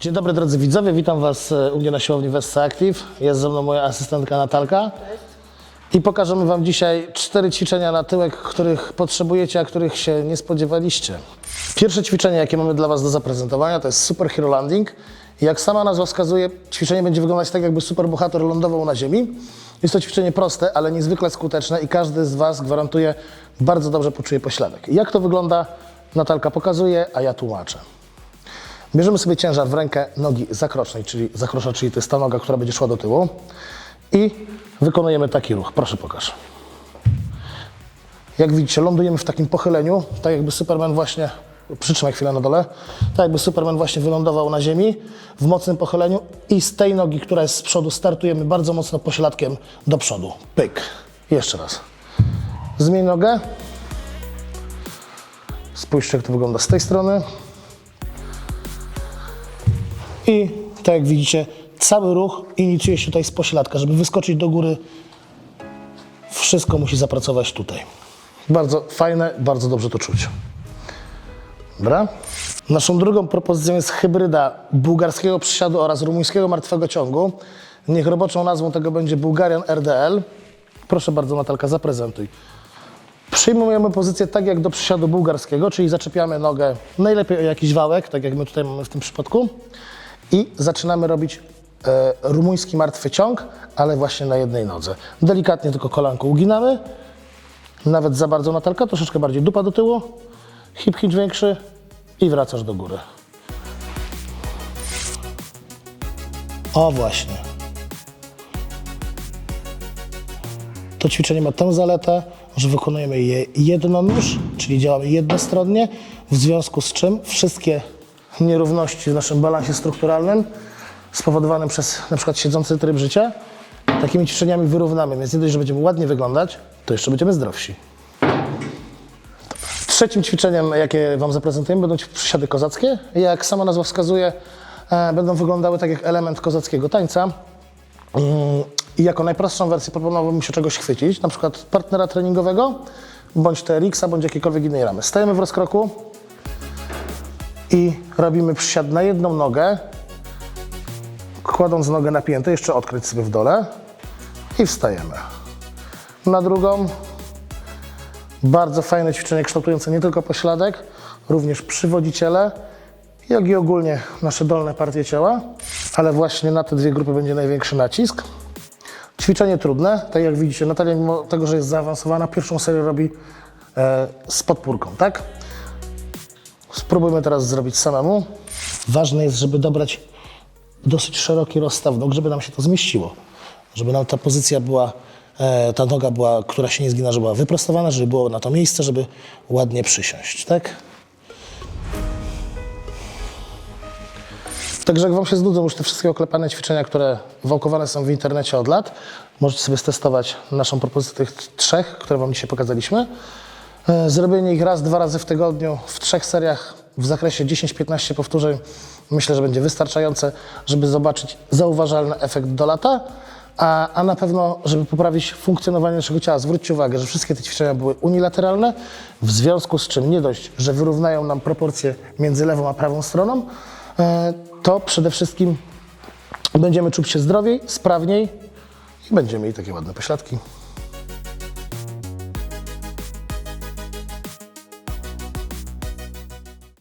Dzień dobry drodzy widzowie, witam Was e, u mnie na siłowni Wessa Active. Jest ze mną moja asystentka Natalka. I pokażemy Wam dzisiaj cztery ćwiczenia na tyłek, których potrzebujecie, a których się nie spodziewaliście. Pierwsze ćwiczenie, jakie mamy dla Was do zaprezentowania, to jest Super Hero Landing. Jak sama nazwa wskazuje, ćwiczenie będzie wyglądać tak, jakby superbohater lądował na ziemi. Jest to ćwiczenie proste, ale niezwykle skuteczne i każdy z Was gwarantuje bardzo dobrze poczuje pośladek. Jak to wygląda? Natalka pokazuje, a ja tłumaczę. Bierzemy sobie ciężar w rękę nogi zakrocznej, czyli zakrocza, czyli to jest ta noga, która będzie szła do tyłu i wykonujemy taki ruch. Proszę pokaż. Jak widzicie, lądujemy w takim pochyleniu, tak jakby Superman właśnie, przytrzymaj chwilę na dole, tak jakby Superman właśnie wylądował na ziemi w mocnym pochyleniu i z tej nogi, która jest z przodu, startujemy bardzo mocno pośladkiem do przodu. Pyk. Jeszcze raz. Zmień nogę. Spójrzcie, jak to wygląda z tej strony. I tak jak widzicie, cały ruch inicjuje się tutaj z pośladka. Żeby wyskoczyć do góry, wszystko musi zapracować tutaj. Bardzo fajne, bardzo dobrze to czuć. Dobra? Naszą drugą propozycją jest hybryda bułgarskiego przysiadu oraz rumuńskiego martwego ciągu. Niech roboczą nazwą tego będzie Bułgarian RDL. Proszę bardzo, Natalka, zaprezentuj. Przyjmujemy pozycję tak jak do przysiadu bułgarskiego, czyli zaczepiamy nogę najlepiej o jakiś wałek, tak jak my tutaj mamy w tym przypadku. I zaczynamy robić e, rumuński martwy ciąg, ale właśnie na jednej nodze. Delikatnie tylko kolanko uginamy, nawet za bardzo Natalka, troszeczkę bardziej dupa do tyłu, hip hinge większy i wracasz do góry. O właśnie. To ćwiczenie ma tę zaletę, że wykonujemy je jednonóż, czyli działamy jednostronnie, w związku z czym wszystkie nierówności w naszym balansie strukturalnym spowodowane przez na przykład siedzący tryb życia, takimi ćwiczeniami wyrównamy, więc nie dość, że będziemy ładnie wyglądać, to jeszcze będziemy zdrowsi. Trzecim ćwiczeniem, jakie Wam zaprezentujemy, będą przysiady kozackie. Jak sama nazwa wskazuje, e, będą wyglądały tak jak element kozackiego tańca. Mm, I jako najprostszą wersję proponowałbym się czegoś chwycić, na przykład partnera treningowego, bądź TRX-a, bądź jakiejkolwiek innej ramy. Stajemy w rozkroku i robimy przysiad na jedną nogę, kładąc nogę napiętą, jeszcze odkryć sobie w dole i wstajemy. Na drugą, bardzo fajne ćwiczenie kształtujące nie tylko pośladek, również przywodziciele, jak i ogólnie nasze dolne partie ciała, ale właśnie na te dwie grupy będzie największy nacisk. Ćwiczenie trudne, tak jak widzicie, Natalia mimo tego, że jest zaawansowana, pierwszą serię robi e, z podpórką, tak? Spróbujmy teraz zrobić samemu. Ważne jest, żeby dobrać dosyć szeroki rozstaw nóg, żeby nam się to zmieściło. Żeby nam ta pozycja była, e, ta noga była, która się nie zgina, żeby była wyprostowana, żeby było na to miejsce, żeby ładnie przysiąść, tak? Także jak Wam się znudzą już te wszystkie oklepane ćwiczenia, które wałkowane są w internecie od lat, możecie sobie stestować naszą propozycję tych trzech, które Wam dzisiaj pokazaliśmy. E, Zrobienie ich raz, dwa razy w tygodniu w trzech seriach w zakresie 10-15 powtórzeń myślę, że będzie wystarczające, żeby zobaczyć zauważalny efekt do lata, a, a na pewno, żeby poprawić funkcjonowanie naszego ciała. Zwróćcie uwagę, że wszystkie te ćwiczenia były unilateralne, w związku z czym nie dość, że wyrównają nam proporcje między lewą a prawą stroną, e, to przede wszystkim będziemy czuć się zdrowiej, sprawniej i będziemy mieli takie ładne pośladki.